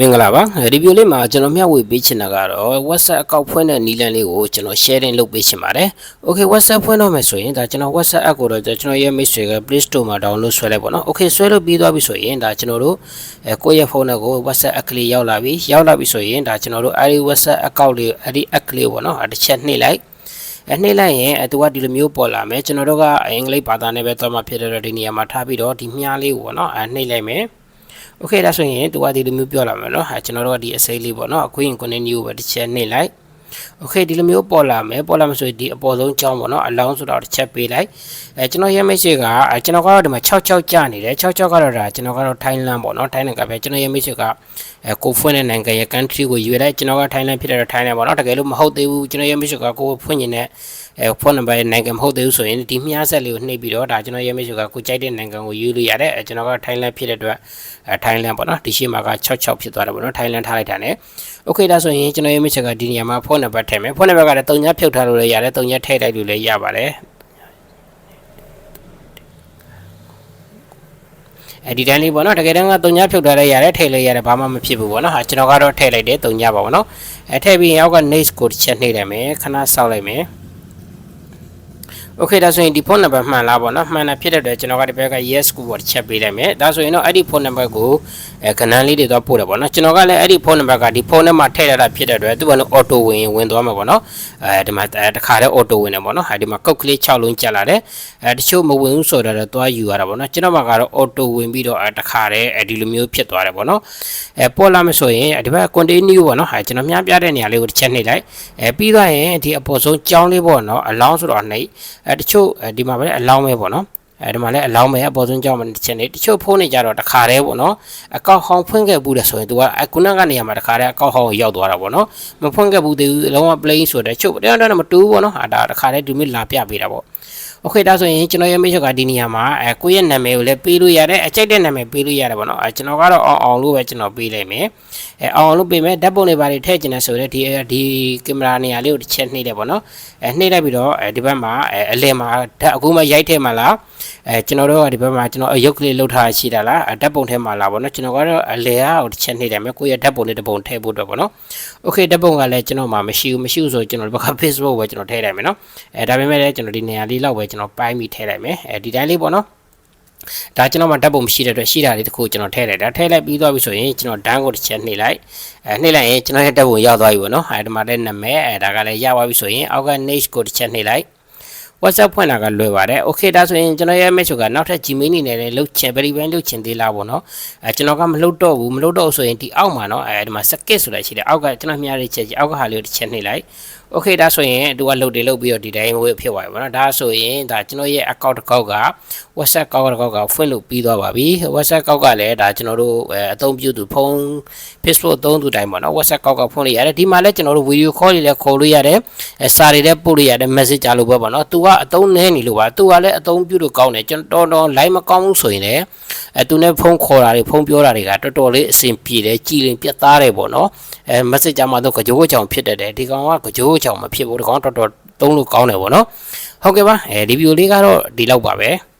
မင်္ဂလာပါရီဗျူလေးမှာကျွန်တော်မျှဝေပေးချင်တာကတော့ WhatsApp အကောင့်ဖွင့်တဲ့နည်းလမ်းလေးကိုကျွန်တော် sharing လုပ်ပေးချင်ပါတယ်။ Okay WhatsApp ဖွင့်တော့မယ်ဆိုရင်ဒါကျွန်တော် WhatsApp app ကိုတော့ကျွန်တော်ရဲ့မိတ်ဆွေက Play Store မှာ download ဆွဲလိုက်ပါတော့။ Okay ဆွဲလို့ပြီးသွားပြီဆိုရင်ဒါကျွန်တော်တို့အဲကိုယ့်ရဲ့ဖုန်းနဲ့ကို WhatsApp app ကလေးရောက်လာပြီ။ရောက်လာပြီဆိုရင်ဒါကျွန်တော်တို့အဲဒီ WhatsApp account လေးအဲဒီ app ကလေးပေါ့နော်။တစ်ချက်နှိပ်လိုက်အနှိမ့်လိုက်ရင်အတူကဒီလိုမျိုးပေါ်လာမယ်ကျွန်တော်တို့ကအင်္ဂလိပ်ဘာသာနဲ့ပဲသွားမှဖြစ်တဲ့တော့ဒီနေရာမှာထားပြီးတော့ဒီမြားလေးကိုပေါ့နော်အနှိမ့်လိုက်မယ် โอเคဒါဆိုရင်သူကဒီလိုမျိုးပြောလာမယ်เนาะဟာကျွန်တော်တို့ကဒီအစိမ်းလေးပေါ့เนาะအခွင့် continue ပဲတစ်ချက်နှိပ်လိုက်โอเคဒီလိုမျိုးပေါ်လာမယ်ပေါ်လာမယ်ဆိုရင်ဒီအပေါ်ဆုံးကြောင်းပေါ့เนาะအလောင်းဆိုတော့တစ်ချက်ပေးလိုက်အဲကျွန်တော်ရဲ့ message ကကျွန်တော်ကတော့ဒီမှာ66ကြာနေတယ်66ကတော့ဒါကျွန်တော်ကတော့ထိုင်းလန်ပေါ့เนาะထိုင်းလန်ကပဲကျွန်တော်ရဲ့ message က အဲကိုဖွင့်တဲ့နိုင်ငံရဲ့ country ကိုရွေးလိုက်ကျွန်တော်က Thailand ဖြစ်တယ်တော့ Thailand ပေါ့နော်တကယ်လို့မဟုတ်သေးဘူးကျွန်တော်ရဲ့ mission ကကိုဖွင့်နေတဲ့အဲဖွင့်နံပါတ်နိုင်ငံမဟုတ်သေးဘူးဆိုရင်ဒီမြားဆက်လေးကိုနှိပ်ပြီးတော့ဒါကျွန်တော်ရဲ့ mission ကကိုကြိုက်တဲ့နိုင်ငံကိုရွေးလို့ရတယ်အဲကျွန်တော်က Thailand ဖြစ်တဲ့အတွက်အဲ Thailand ပေါ့နော်ဒီရှိမှာက66ဖြစ်သွားတယ်ပေါ့နော် Thailand ထားလိုက်တာ ਨੇ okay ဒါဆိုရင်ကျွန်တော်ရဲ့ mission ကဒီနေရာမှာဖွင့်နံပါတ်ထည့်မယ်ဖွင့်နံပါတ်ကလည်း3ညဖြုတ်ထားလို့လည်းရတယ်3ညထည့်လိုက်လို့လည်းရပါတယ် အဲဒီတန်းလေးပေါ့နော်တကယ်တမ်းက3ညဖြုတ်ထားလိုက်ရတယ်ထည့်လိုက်ရတယ်ဘာမှမဖြစ်ဘူးပေါ့နော်ဟာကျွန်တော်ကတော့ထည့်လိုက်တယ်3ညပါပေါ့နော်အဲထည့်ပြီးရင်အောက်က next ကိုတစ်ချက်နှိပ်လိုက်မယ်ခဏစောင့်လိုက်မယ် โอเคဒါဆိုရင်ဒီဖုန်းနံပါတ်မှန်လားပေါ့နော်မှန်တာဖြစ်တဲ့အတွက်ကျွန်တော်ကဒီဘက်က yes ကိုပေါ့ချက်ပေးလိုက်မယ်ဒါဆိုရင်တော့အဲ့ဒီဖုန်းနံပါတ်ကိုအဲခဏန်းလေးတွေတော့ပို့တယ်ပေါ့နော်ကျွန်တော်ကလည်းအဲ့ဒီဖုန်းနံပါတ်ကဒီဖုန်းထဲမှာထည့်ရတာဖြစ်တဲ့အတွက်သူကလည်း auto ဝင်ဝင်သွားမှာပေါ့နော်အဲဒီမှာတခါတည်း auto ဝင်တယ်ပေါ့နော်အဲဒီမှာကုတ်ကလေး6လုံးကျက်လာတယ်အဲတချို့မဝင်ဘူးဆိုတော့သွားယူရတာပေါ့နော်ကျွန်တော်မှာကတော့ auto ဝင်ပြီးတော့တခါတည်းအဲဒီလိုမျိုးဖြစ်သွားတယ်ပေါ့နော်အဲပေါ်လာမဆိုရင်ဒီဘက် continue ပေါ့နော်ဟာကျွန်တော်မြားပြတဲ့နေရာလေးကိုတစ်ချက်နှိပ်လိုက်အဲပြီးသွားရင်ဒီအပေါ်ဆုံးကြောင်းလေးပေါ့နော်အလောင်းဆိုတော့နှိပ် အဲတချို့ဒီမှာပဲအလောင်းပဲပေါ့နော်အဲဒီမှာလည်းအလောင်းပဲအပေါ်ဆုံးကြောင်းမှတစ်ချက်နေတချို့ဖုန်းနေကြတော့တခါတည်းပေါ့နော်အကောက်ဟောင်းဖွင့်ခဲ့ဘူးလေဆိုရင် तू ကခုနကနေရာမှာတခါတည်းအကောက်ဟောင်းကိုရောက်သွားတာပေါ့နော်မဖွင့်ခဲ့ဘူးသေးဘူးအလုံးဝ plain ဆိုတဲ့ချုပ်တရားတော့မတူဘူးပေါ့နော်ဟာဒါတခါတည်းဒီမျိုးလာပြပေးတာပေါ့ โอเคဒါဆိုရင်ကျွန်တော်ရဲ့ message ကဒီနေရာမှာအဲကိုယ့်ရဲ့နာမည်ကိုလည်းပေးလို့ရတယ်အကြိုက်တဲ့နာမည်ပေးလို့ရတယ်ပေါ့နော်အဲကျွန်တော်ကတော့အောင်အောင်လို့ပဲကျွန်တော်ပေးလိုက်မယ်အဲအောင်လို့ပေးမယ်ဓာတ်ပုံတွေပါတွေထည့်ကျင်တယ်ဆိုတော့ဒီဒီကင်မရာနေရာလေးကိုတစ်ချက်နှိပ်တယ်ပေါ့နော်အဲနှိပ်လိုက်ပြီးတော့အဲဒီဘက်မှာအဲအလယ်မှာဓာတ်အခုမှရိုက်ထည့်မှာလား အဲကျွန်တော်တို့ကဒီဘက်မှာကျွန်တော်အယုတ်ကလေးလှုပ်ထားရှိတာလားဓာတ်ပုံထဲမှာလားပေါ့နော်ကျွန်တော်ကတော့အလယ်ကတစ်ချက်နှိပ်တယ်မယ်ကိုယ့်ရဲ့ဓာတ်ပုံလေးတစ်ပုံထည့်ဖို့အတွက်ပေါ့နော်โอเคဓာတ်ပုံကလည်းကျွန်တော်မှမရှိဘူးမရှိဘူးဆိုကျွန်တော်ဒီဘက်က Facebook ပဲကျွန်တော်ထည့်လိုက်မယ်နော်အဲဒါပေမဲ့လည်းကျွန်တော်ဒီနေရာလေးလောက်ပဲကျွန်တော်ပိုင်းပြီးထည့်လိုက်မယ်အဲဒီတိုင်းလေးပေါ့နော်ဒါကျွန်တော်မှဓာတ်ပုံမရှိတဲ့အတွက်ရှိတာလေးတခုကျွန်တော်ထည့်လိုက်တာထည့်လိုက်ပြီးသွားပြီဆိုရင်ကျွန်တော်ဒန်းကိုတစ်ချက်နှိပ်လိုက်အဲနှိပ်လိုက်ရင်ကျွန်တော်ရဲ့ဓာတ်ပုံရောက်သွားပြီပေါ့နော်အဲဒီမှာလည်းနာမည်အဲဒါကလည်းရသွားပြီဆိုရင်အောက်က niche ကိုတစ်ချက်နှိပ်လိုက် WhatsApp ဖွင့်တာကလွယ်ပါတယ်။ Okay ဒါဆိုရင်ကျွန်တော်ရဲ့ message ကနောက်ထပ် Gmail နေနဲ့လည်းလုတ်ချင် very well လုတ်ချင်သေးလားပေါ့နော်။အဲကျွန်တော်ကမလုတ်တော့ဘူးမလုတ်တော့ဆိုရင်ဒီအောက်မှာနော်အဲဒီမှာ skip ဆိုတာရှိတယ်။အောက်ကကျွန်တော်မြားလေးချက်ကြီးအောက်ကဟာလေးကိုတစ်ချက်နှိပ်လိုက်။โอเคဒါဆိုရင်သူကလုတ်တယ်လုတ်ပြီးတော့ဒီတိုင်းဝေးဖြစ်သွားပြီဗောနော်ဒါဆိုရင်ဒါကျွန်တော်ရဲ့ account တစ်ခေါက်က WhatsApp account တစ်ခေါက်ကဖွင့်လို့ပြီးသွားပါပြီ WhatsApp account ကလည်းဒါကျွန်တော်တို့အသုံးပြုသူဖုန်း Facebook အသုံးသူတိုင်းဗောနော် WhatsApp account ကဖွင့်လို့ရတယ်ဒီမှာလည်းကျွန်တော်တို့ video call တွေလည်းခေါ်လို့ရတယ်စာတွေလည်းပို့လို့ရတယ် message ကြလို့ပဲဗောနော်သူကအသုံးနည်းနေလို့ပါသူကလည်းအသုံးပြုလို့ကောင်းတယ်ကျွန်တော်တော် line မကောင်းဘူးဆိုရင်လည်းအဲသူနဲ့ဖုန်းခေါ်တာတွေဖုန်းပြောတာတွေကတော်တော်လေးအဆင်ပြေတယ်ကြည်လင်ပြတ်သားတယ်ဗောနော်အဲ message ကြမှာတော့ကြောကြောင်ဖြစ်တတ်တယ်ဒီကောင်ကကြောကြောင်မဖြစ်ဘူးဒီကောင်တော်တော်သုံးလို့ကောင်းတယ်ပေါ့နော်။ဟုတ်ကဲ့ပါအဲဒီဗီဒီယိုလေးကတော့ဒီလောက်ပါပဲ။